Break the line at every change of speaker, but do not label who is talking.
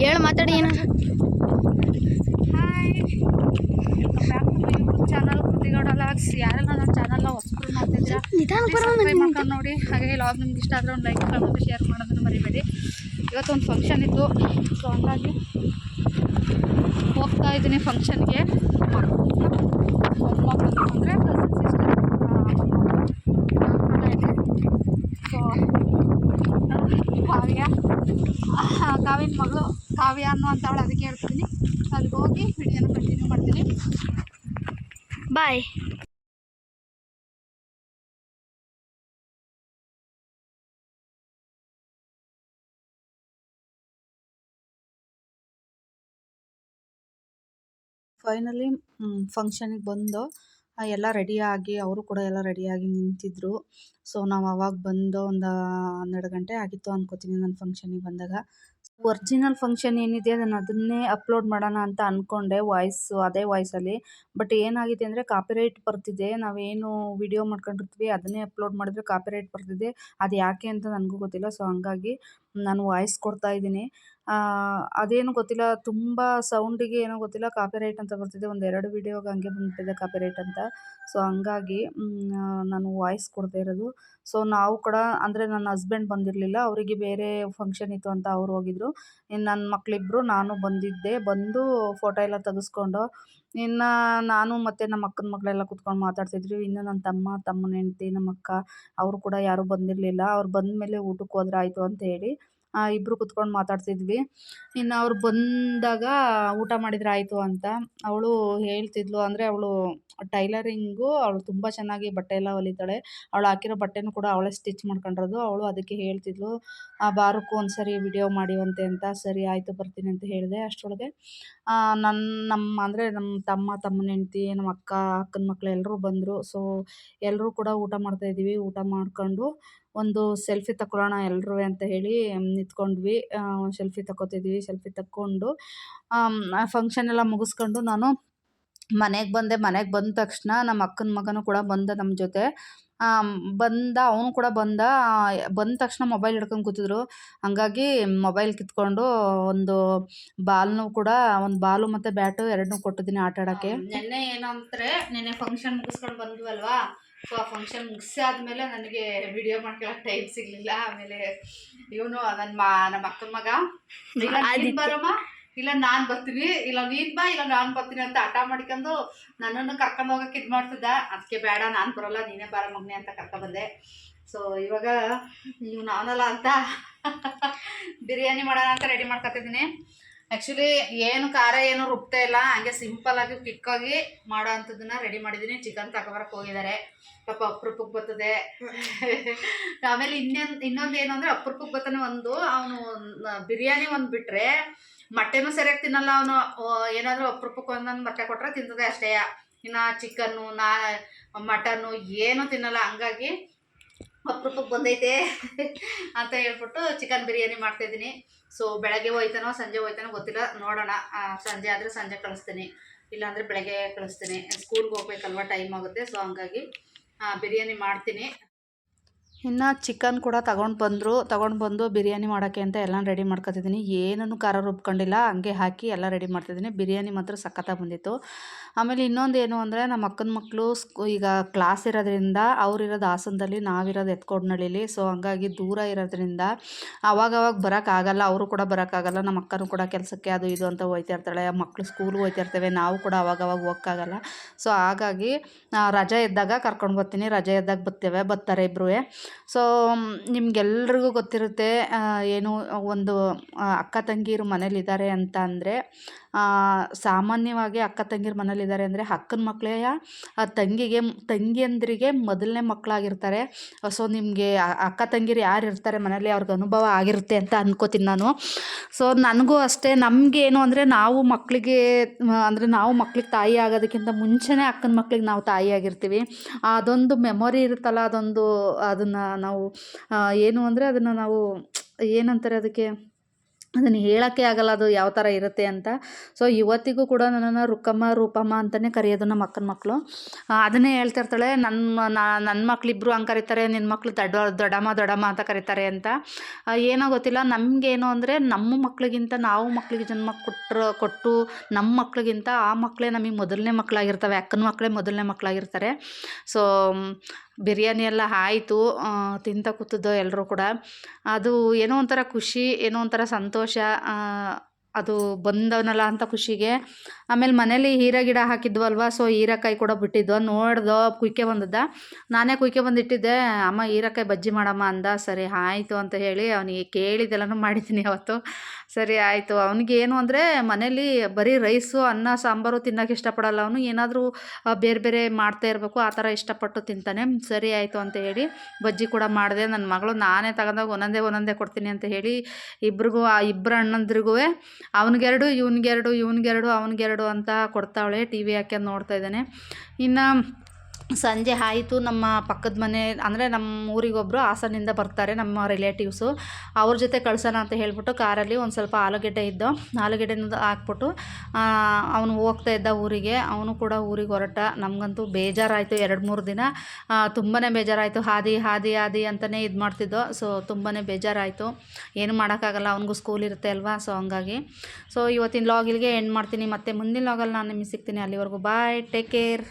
ಹೇಳು ಮಾತಾಡಿ ಏನು
hi welcome back to my YouTube channel Krithigowda vlogs ಯಾರೆಲ್ಲ ನನ್ನ ಚಾನಲ್ನ ಹೊಸ್ಕರು ಮಾಡ್ತಿದ್ದೀರಾ ಸಬ್ಸ್ಕ್ರೈಬ್ ಮಾಡ್ಕೊಂಡು ನೋಡಿ ಹಾಗೆ ಲಾಗ್ ನಿಮ್ಗೆ ಇಷ್ಟ ಆದರೆ ಒಂದು ಲೈಕ್ ಮಾಡೋದು ಶೇರ್ ಮಾಡೋದನ್ನು ಮರಿಬೇಡಿ ಇವತ್ತೊಂದು ಫಂಕ್ಷನ್ ಇತ್ತು ಸೊ ಹಂಗಾಗಿ ಹೋಗ್ತಾ ಇದ್ದೀನಿ ಫಂಕ್ಷನ್ಗೆ ಅಂದರೆ ಸೊ ಹಾಗೆ ಕಾವ್ಯನ ಮಗಳು ಕಾವ್ಯ ಅನ್ನುವಂಥವಳು ಅದಕ್ಕೆ ಹೇಳ್ತೀನಿ. ಅಲ್ಲಿಗೆ ಹೋಗಿ ವಿಡಿಯೋನ ಕಂಟಿನ್ಯೂ ಮಾಡ್ತೀನಿ.
ಬಾಯ್
ಫೈನಲಿ ಫಂಕ್ಷನಿಗೆ ಬಂದು ಎಲ್ಲ ರೆಡಿಯಾಗಿ ಅವರು ಕೂಡ ಎಲ್ಲ ರೆಡಿಯಾಗಿ ನಿಂತಿದ್ದರು ಸೊ ನಾವು ಅವಾಗ ಬಂದು ಒಂದು ಹನ್ನೆರಡು ಗಂಟೆ ಆಗಿತ್ತು ಅನ್ಕೋತೀನಿ ನನ್ನ ಫಂಕ್ಷನಿಗೆ ಬಂದಾಗ. ಒರ್ಜಿನಲ್ ಫಂಕ್ಷನ್ ಏನಿದೆ ನಾನು ಅದನ್ನೇ ಅಪ್ಲೋಡ್ ಮಾಡೋಣ ಅಂತ ಅಂದ್ಕೊಂಡೆ ವಾಯ್ಸು ಅದೇ ವಾಯ್ಸಲ್ಲಿ ಬಟ್ ಏನಾಗಿದೆ ಅಂದರೆ ಕಾಪಿರೈಟ್ ಬರ್ತಿದೆ, ನಾವೇನು ವಿಡಿಯೋ ಮಾಡ್ಕೊಂಡಿರ್ತೀವಿ ಅದನ್ನೇ ಅಪ್ಲೋಡ್ ಮಾಡಿದ್ರೆ ಕಾಪಿರೈಟ್ ಬರ್ತಿದೆ. ಅದು ಯಾಕೆ ಅಂತ ನನಗೂ ಗೊತ್ತಿಲ್ಲ ಸೊ ಹಂಗಾಗಿ ನಾನು ವಾಯ್ಸ್ ಕೊಡ್ತಾ ಇದ್ದೀನಿ. ಅದೇನು ಗೊತ್ತಿಲ್ಲ, ತುಂಬ ಸೌಂಡಿಗೆ ಏನೋ ಗೊತ್ತಿಲ್ಲ ಕಾಪಿರೈಟ್ ಅಂತ ಬರ್ತಿದೆ. ಒಂದು ಎರಡು ವಿಡಿಯೋಗೆ ಹಂಗೆ ಬಂದ್ಬಿಟ್ಟಿದೆ ಕಾಪಿರೈಟ್ ಅಂತ. ಸೊ ಹಂಗಾಗಿ ನಾನು ವಾಯ್ಸ್ ಕೊಡದೇ ಇರೋದು. ಸೊ ನಾವು ಕೂಡ, ಅಂದರೆ ನನ್ನ ಹಸ್ಬೆಂಡ್ ಬಂದಿರಲಿಲ್ಲ, ಅವರಿಗೆ ಬೇರೆ ಫಂಕ್ಷನ್ ಇತ್ತು ಅಂತ ಅವ್ರು ಹೋಗಿದ್ರು. ಇನ್ನು ನನ್ನ ಮಕ್ಕಳಿಬ್ರು ನಾನು ಬಂದಿದ್ದೆ. ಬಂದು ಫೋಟೋ ಎಲ್ಲ ತೆಗೆಸ್ಕೊಂಡು, ಇನ್ನು ನಾನು ಮತ್ತು ನಮ್ಮ ಅಕ್ಕನ ಮಕ್ಕಳೆಲ್ಲ ಕೂತ್ಕೊಂಡು ಮಾತಾಡ್ತಿದ್ವಿ ಇನ್ನು ನನ್ನ ತಮ್ಮ, ತಮ್ಮನ ಹೆಂಡತಿ ನಮ್ಮ ಅಕ್ಕ ಅವರು ಕೂಡ ಯಾರೂ ಬಂದಿರಲಿಲ್ಲ. ಅವ್ರು ಬಂದಮೇಲೆ ಊಟಕ್ಕೆ ಹೋದ್ರೆ ಆಯಿತು ಅಂತ ಹೇಳಿ ಇಬ್ಬರು ಕುತ್ಕೊಂಡು ಮಾತಾಡ್ತಿದ್ವಿ. ಇನ್ನು ಅವ್ರು ಬಂದಾಗ ಊಟ ಮಾಡಿದ್ರೆ ಆಯಿತು ಅಂತ. ಅವಳು ಹೇಳ್ತಿದ್ಲು ಅಂದರೆ ಅವಳು ಟೈಲರಿಂಗು, ಅವಳು ತುಂಬ ಚೆನ್ನಾಗಿ ಬಟ್ಟೆ ಎಲ್ಲ ಹೊಲಿತಾಳೆ. ಅವಳು ಹಾಕಿರೋ ಬಟ್ಟೆನೂ ಕೂಡ ಅವಳೇ ಸ್ಟಿಚ್ ಮಾಡ್ಕೊಂಡಿರೋದು. ಅವಳು ಅದಕ್ಕೆ ಹೇಳ್ತಿದ್ಲು, ಆ ಬಾರಕ್ಕೂ ಒಂದು ಸರಿ ವಿಡಿಯೋ ಮಾಡಿವಂತೆ ಅಂತ. ಸರಿ, ಆಯಿತು, ಬರ್ತೀನಿ ಅಂತ ಹೇಳಿದೆ ಅಷ್ಟರೊಳಗೆ. ನನ್ನ ನಮ್ಮ ಅಂದರೆ ನಮ್ಮ ತಮ್ಮ ತಮ್ಮನ ಹೆಂಡ್ತಿ ನಮ್ಮ ಅಕ್ಕ, ಅಕ್ಕನ ಮಕ್ಳು ಎಲ್ಲರೂ ಬಂದರು. ಸೊ, ಎಲ್ಲರೂ ಕೂಡ ಊಟ ಮಾಡ್ತಾಯಿದ್ದೀವಿ ಊಟ ಮಾಡ್ಕೊಂಡು ಒಂದು ಸೆಲ್ಫಿ ತಕೊಳ್ಳೋಣ ಎಲ್ಲರೂ ಅಂತ ಹೇಳಿ ನಿಂತ್ಕೊಂಡ್ವಿ. ಸೆಲ್ಫಿ ತಗೊತಿದ್ವಿ ಸೆಲ್ಫಿ ತಕ್ಕೊಂಡು ಫಂಕ್ಷನ್ ಎಲ್ಲ ಮುಗಿಸ್ಕೊಂಡು ನಾನು ಮನೆಗೆ ಬಂದೆ. ಮನೆಗೆ ಬಂದ ತಕ್ಷಣ ನಮ್ಮ ಅಕ್ಕನ ಮಗನೂ ಕೂಡ ಬಂದ ನಮ್ಮ ಜೊತೆ. ಬಂದ, ಅವನು ಕೂಡ ಬಂದ. ಬಂದ ತಕ್ಷಣ ಮೊಬೈಲ್ ಹಿಡ್ಕೊಂಡು ಕೂತಿದ್ರು. ಹಂಗಾಗಿ ಮೊಬೈಲ್ ಕಿತ್ಕೊಂಡು ಒಂದು ಬಾಲ್ನು ಕೂಡ, ಒಂದು ಬಾಲು ಮತ್ತು ಬ್ಯಾಟು ಎರಡನ್ನೂ ಕೊಟ್ಟಿದ್ದೀನಿ ಆಟ ಆಡೋಕ್ಕೆ
ನೆನ್ನೆ ಏನಂದ್ರೆ ನೆನ್ನೆ ಫಂಕ್ಷನ್ ಮುಗಿಸ್ಕೊಂಡು ಬಂದ್ವಲ್ವಾ? ಸೊ ಆ ಫಂಕ್ಷನ್ ಮುಗಿಸಾದ್ಮೇಲೆ ನನಗೆ ವಿಡಿಯೋ ಮಾಡ್ಕೊಳ್ಳೋಕೆ ಟೈಮ್ ಸಿಗಲಿಲ್ಲ. ಆಮೇಲೆ ಇವನು ನನ್ನ ಮಾ ನಮ್ಮ ಅಕ್ಕನ ಮಗ ಇಲ್ಲ ಬರಮ್ಮ ಇಲ್ಲ ನಾನು ಬರ್ತೀನಿ. ಇಲ್ಲ ನೀನು ಬಾ ಇಲ್ಲ ನಾನು ಬರ್ತೀನಿ ಅಂತ ಹಠ ಮಾಡ್ಕೊಂಡು ನನ್ನನ್ನು ಕರ್ಕೊಂಡು ಹೋಗಕ್ಕೆ ಇದು ಮಾಡ್ತಿದ್ದ. ಅದಕ್ಕೆ ಬೇಡ ನಾನು ಬರೋಲ್ಲ ನೀನೇ ಬಾರ ಮಗನೆ ಅಂತ ಕರ್ಕೊಬಂದೆ ಸೊ ಇವಾಗ ನೀವು ನಾನಲ್ಲ ಅಂತ ಬಿರಿಯಾನಿ ಮಾಡೋಣ ಅಂತ ರೆಡಿ ಮಾಡ್ಕೊತಿದ್ದೀನಿ. ಆ್ಯಕ್ಚುಲಿ ಏನು ಖಾರ ಏನು ರುಬ್ತಾ ಇಲ್ಲ. ಹಂಗೆ ಸಿಂಪಲ್ಲಾಗಿ ಕ್ವಿಕ್ಕಾಗಿ ಮಾಡೋ ಅಂಥದ್ದನ್ನ ರೆಡಿ ಮಾಡಿದ್ದೀನಿ ಚಿಕನ್ ತಗೊಬರಕ್ಕೆ ಹೋಗಿದ್ದಾರೆ ಪಾಪ ಅಪ್ರೂಪಕ್ಕೆ ಬರ್ತದೆ. ಆಮೇಲೆ ಇನ್ನೊಂದು ಇನ್ನೊಂದು ಏನು ಅಂದರೆ ಅಪ್ರೂಪಕ್ಕೆ ಬರ್ತಾನೆ ಒಂದು. ಅವನು ಬಿರಿಯಾನಿ ಒಂದು ಬಿಟ್ಟರೆ ಮೊಟ್ಟೆನೂ ಸರಿಯಾಗಿ ತಿನ್ನಲ್ಲ ಅವನು. ಏನಾದರೂ ಅಪ್ರೂಪಕ್ಕೆ ಒಂದೊಂದು ಮೊಟ್ಟೆ ಕೊಟ್ಟರೆ ತಿಂತದೆ ಅಷ್ಟೇ. ಇನ್ನು ಚಿಕನ್ನು ನಾ ಮಟನ್ನು ಏನೂ ತಿನ್ನಲ್ಲ. ಹಂಗಾಗಿ ಅಪ್ರೂಪಕ್ಕೆ ಬಂದೈತೆ ಅಂತ ಹೇಳ್ಬಿಟ್ಟು ಚಿಕನ್ ಬಿರಿಯಾನಿ ಮಾಡ್ತಾಯಿದ್ದೀನಿ ಸೊ ಬೆಳಗ್ಗೆ ಹೋಯ್ತಾನೋ, ಸಂಜೆ ಹೋಯ್ತಾನೋ ಗೊತ್ತಿಲ್ಲ. ನೋಡೋಣ. ಸಂಜೆ ಆದರೆ ಸಂಜೆ ಕಳಿಸ್ತೀನಿ. ಇಲ್ಲಾಂದರೆ ಬೆಳಗ್ಗೆ ಕಳಿಸ್ತೀನಿ. ಸ್ಕೂಲ್ಗೆ ಹೋಗ್ಬೇಕಲ್ವ, ಟೈಮ್ ಆಗುತ್ತೆ. ಸೊ ಹಂಗಾಗಿ ಬಿರಿಯಾನಿ ಮಾಡ್ತೀನಿ.
ಇನ್ನು ಚಿಕನ್ ಕೂಡ ತಗೊಂಡು ಬಂದರು, ತಗೊಂಡು ಬಂದು ಬಿರಿಯಾನಿ ಮಾಡೋಕ್ಕೆ ಅಂತ ಎಲ್ಲ ರೆಡಿ ಮಾಡ್ಕೊತಿದ್ದೀನಿ ಏನೂ ಖಾರ ರುಬ್ಕೊಂಡಿಲ್ಲ, ಹಂಗೆ ಹಾಕಿ ಎಲ್ಲ ರೆಡಿ ಮಾಡ್ತಿದ್ದೀನಿ ಬಿರಿಯಾನಿ ಮಾತ್ರ ಸಖತ್ತಾಗಿ ಬಂದಿತ್ತು. ಆಮೇಲೆ ಇನ್ನೊಂದು ಏನು ಅಂದರೆ ನಮ್ಮ ಅಕ್ಕನ ಮಕ್ಕಳು ಈಗ ಕ್ಲಾಸ್ ಇರೋದ್ರಿಂದ ಅವ್ರಿರೋದು ಹಾಸನದಲ್ಲಿ ನಾವಿರೋದು ಎತ್ಕೊಡ್ನಳ್ಳಿಲಿ. ಸೊ ಹಂಗಾಗಿ ದೂರ ಇರೋದ್ರಿಂದ ಅವಾಗವಾಗ ಬರೋಕ್ಕಾಗಲ್ಲ ಅವರು ಕೂಡ ಬರೋಕ್ಕಾಗಲ್ಲ ನಮ್ಮ ಅಕ್ಕನೂ ಕೂಡ ಕೆಲಸಕ್ಕೆ ಅದು ಇದು ಅಂತ ಹೋಯ್ತಾ ಇರ್ತಾಳೆ ಮಕ್ಕಳು ಸ್ಕೂಲ್ಗೆ ಹೋಯ್ತಾ ಇರ್ತೇವೆ, ನಾವು ಕೂಡ ಅವಾಗವಾಗ ಹೋಗೋಕ್ಕಾಗಲ್ಲ ಸೊ ಹಾಗಾಗಿ ರಜೆ ಇದ್ದಾಗ ಕರ್ಕೊಂಡು ಬರ್ತೀನಿ. ರಜೆ ಇದ್ದಾಗ ಬರ್ತೇವೆ, ಬರ್ತಾರೆ ಇಬ್ಬರೂ ಸೊ ನಿಮಗೆಲ್ರಿಗೂ ಗೊತ್ತಿರುತ್ತೆ ಏನು ಒಂದು ಅಕ್ಕ ತಂಗಿರು ಮನೇಲಿದ್ದಾರೆ ಅಂತ ಅಂದರೆ ಸಾಮಾನ್ಯವಾಗಿ ಅಕ್ಕ ತಂಗೀರು ಮನೇಲಿದ್ದಾರೆ ಅಂದರೆ ಅಕ್ಕನ ಮಕ್ಕಳೇ ತಂಗಿಗೆ, ತಂಗಿಯಂದ್ರಿಗೆ ಮೊದಲನೇ ಮಕ್ಕಳಾಗಿರ್ತಾರೆ ಸೊ ನಿಮಗೆ ಅಕ್ಕ ತಂಗಿರು ಯಾರು ಇರ್ತಾರೆ ಮನೇಲಿ ಅವ್ರಿಗೆ ಅನುಭವ ಆಗಿರುತ್ತೆ ಅಂತ ಅಂದ್ಕೋತೀನಿ ನಾನು. ಸೊ ನನಗೂ ಅಷ್ಟೇ ನಮಗೇನು ಅಂದರೆ ನಾವು ಮಕ್ಕಳಿಗೆ ಅಂದರೆ ನಾವು ಮಕ್ಳಿಗೆ ತಾಯಿ ಆಗೋದಕ್ಕಿಂತ ಮುಂಚೆನೇ ಅಕ್ಕನ ಮಕ್ಕಳಿಗೆ ನಾವು ತಾಯಿ ಆಗಿರ್ತೀವಿ. ಅದೊಂದು ಮೆಮೊರಿ ಇರುತ್ತಲ್ಲ, ಅದೊಂದು, ಅದನ್ನು ನಾವು ಏನು ಅಂದರೆ ಅದನ್ನು ನಾವು ಏನಂತಾರೆ ಅದಕ್ಕೆ? ಅದನ್ನು ಹೇಳೋಕ್ಕೆ ಆಗಲ್ಲ, ಅದು ಯಾವ ಥರ ಇರುತ್ತೆ ಅಂತ. ಸೊ ಇವತ್ತಿಗೂ ಕೂಡ ನನ್ನನ್ನು ರುಕ್ಕಮ್ಮ, ರೂಪಮ್ಮ ಅಂತಲೇ ಕರೆಯೋದು ನಮ್ಮ ಅಕ್ಕನ ಮಕ್ಕಳು ಅದನ್ನೇ ಹೇಳ್ತಿರ್ತಾಳೆ ನನ್ನ ನನ್ನ ಮಕ್ಳಿಬ್ರು ಹಂಗೆ ಕರೀತಾರೆ ನಿನ್ನ ಮಕ್ಕಳು ದೊಡ್ಡ, ದೊಡ್ಡಮ್ಮ ದೊಡ್ಡಮ್ಮ ಅಂತ ಕರೀತಾರೆ ಅಂತ. ಏನೋ ಗೊತ್ತಿಲ್ಲ, ನಮಗೇನು ಅಂದರೆ ನಮ್ಮ ಮಕ್ಕಳಿಗಿಂತ ನಾವು ಮಕ್ಕಳಿಗೆ ಜನ್ಮ ಕೊಟ್ಟರು ಕೊಟ್ಟು ನಮ್ಮ ಮಕ್ಕಳಿಗಿಂತ ಆ ಮಕ್ಕಳೇ ನಮಗೆ ಮೊದಲನೇ ಮಕ್ಕಳಾಗಿರ್ತವೆ ಅಕ್ಕನ ಮಕ್ಕಳೇ ಮೊದಲನೇ ಮಕ್ಕಳಾಗಿರ್ತಾರೆ ಸೊ ಬಿರಿಯಾನಿ ಎಲ್ಲ ಆಯಿತು ತಿಂತಾ ಕೂತಿದ್ದೋ ಎಲ್ಲರೂ ಕೂಡ. ಅದು ಏನೋ ಒಂಥರ ಖುಷಿ ಏನೋ ಒಂಥರ ಸಂತೋಷ ಅದು ಬಂದವನಲ್ಲ ಅಂತ ಖುಷಿಗೆ. ಆಮೇಲೆ ಮನೇಲಿ ಹೀರ ಗಿಡ ಹಾಕಿದ್ವಲ್ವ, ಸೊ ಹೀರೆಕಾಯಿ ಕೂಡ ಬಿಟ್ಟಿದ್ವು. ನೋಡ್ದೋ ಕುಯ್ಕೆ ಬಂದದ್ದ. ನಾನೇ ಕುಯ್ಕೆ ಬಂದಿಟ್ಟಿದ್ದೆ. ಅಮ್ಮ ಹೀರೆಕಾಯಿ ಬಜ್ಜಿ ಮಾಡಮ್ಮ ಅಂದ. ಸರಿ ಆಯಿತು ಅಂತ ಹೇಳಿ ಅವನಿಗೆ ಕೇಳಿದ್ದೆಲ್ಲನೂ ಮಾಡಿದ್ದೀನಿ ಅವತ್ತು. ಸರಿ ಆಯಿತು. ಅವನಿಗೆ ಏನು ಅಂದರೆ ಮನೇಲಿ ಬರೀ ರೈಸು, ಅನ್ನ, ಸಾಂಬಾರು ತಿನ್ನೋಕೆ ಇಷ್ಟಪಡಲ್ಲ ಅವನು. ಏನಾದರೂ ಬೇರೆ ಬೇರೆ ಮಾಡ್ತಾ ಇರಬೇಕು, ಆ ಥರ ಇಷ್ಟಪಟ್ಟು ತಿಂತಾನೆ. ಸರಿ ಆಯಿತು ಅಂತ ಹೇಳಿ ಬಜ್ಜಿ ಕೂಡ ಮಾಡಿದೆ. ನನ್ನ ಮಗಳು ನಾನೇ ತಗೊಂಡಾಗ ಒಂದೊಂದೇ ಒಂದೊಂದೇ ಕೊಡ್ತೀನಿ ಅಂತ ಹೇಳಿ ಇಬ್ರಿಗೂ, ಆ ಇಬ್ಬರು ಅಣ್ಣಂದ್ರಿಗೂ ಅವನಿಗೆರಡು ಇವನಿಗೆರಡು ಇವನಿಗೆರಡು ಅವನಿಗೆರಡು ಅಂತ ಕೊಡ್ತಾವಳೆ ಟಿ ವಿ ಹಾಕ್ಯಂಡು ನೋಡ್ತಾ ಇದ್ದಾನೆ. ಇನ್ನು ಸಂಜೆ ಆಯಿತು, ನಮ್ಮ ಪಕ್ಕದ ಮನೆ, ಅಂದರೆ ನಮ್ಮ ಊರಿಗೊಬ್ಬರು ಹಾಸನಿಂದ ಬರ್ತಾರೆ ನಮ್ಮ ರಿಲೇಟಿವ್ಸು ಅವ್ರ ಜೊತೆ ಕಳ್ಸೋಣ ಅಂತ ಹೇಳ್ಬಿಟ್ಟು ಕಾರಲ್ಲಿ ಒಂದು ಸ್ವಲ್ಪ ಆಲೂಗೆಡ್ಡೆ ಇದ್ದು ಆಲೂಗೆಡ್ಡೆನ ಹಾಕ್ಬಿಟ್ಟು ಅವನು ಹೋಗ್ತಾ ಇದ್ದ ಊರಿಗೆ. ಅವನು ಕೂಡ ಊರಿಗೆ ಹೊರಟ. ನಮಗಂತೂ ಬೇಜಾರಾಯಿತು ಎರಡು ಮೂರು ದಿನ. ತುಂಬಾ ಬೇಜಾರಾಯಿತು. ಹಾದಿ ಹಾದಿ ಹಾದಿ ಅಂತಲೇ ಇದು ಮಾಡ್ತಿದ್ದೋ. ಸೊ ತುಂಬಾ ಬೇಜಾರಾಯಿತು. ಏನು ಮಾಡೋಕ್ಕಾಗಲ್ಲ. ಅವನಿಗೂ ಸ್ಕೂಲ್ ಇರುತ್ತೆ ಅಲ್ವಾ? ಸೊ ಹಂಗಾಗಿ. ಸೊ ಇವತ್ತಿನ ಲಾಗಿಲ್ಗೆ ಎಂಡ್ ಮಾಡ್ತೀನಿ. ಮತ್ತು ಮುಂದಿನ ಲಾಗಲ್ಲಿ ನಾನು ನಿಮಗೆ ಸಿಗ್ತೀನಿ. ಅಲ್ಲಿವರೆಗೂ ಬಾಯ್ ಟೇಕ್ ಕೇರ್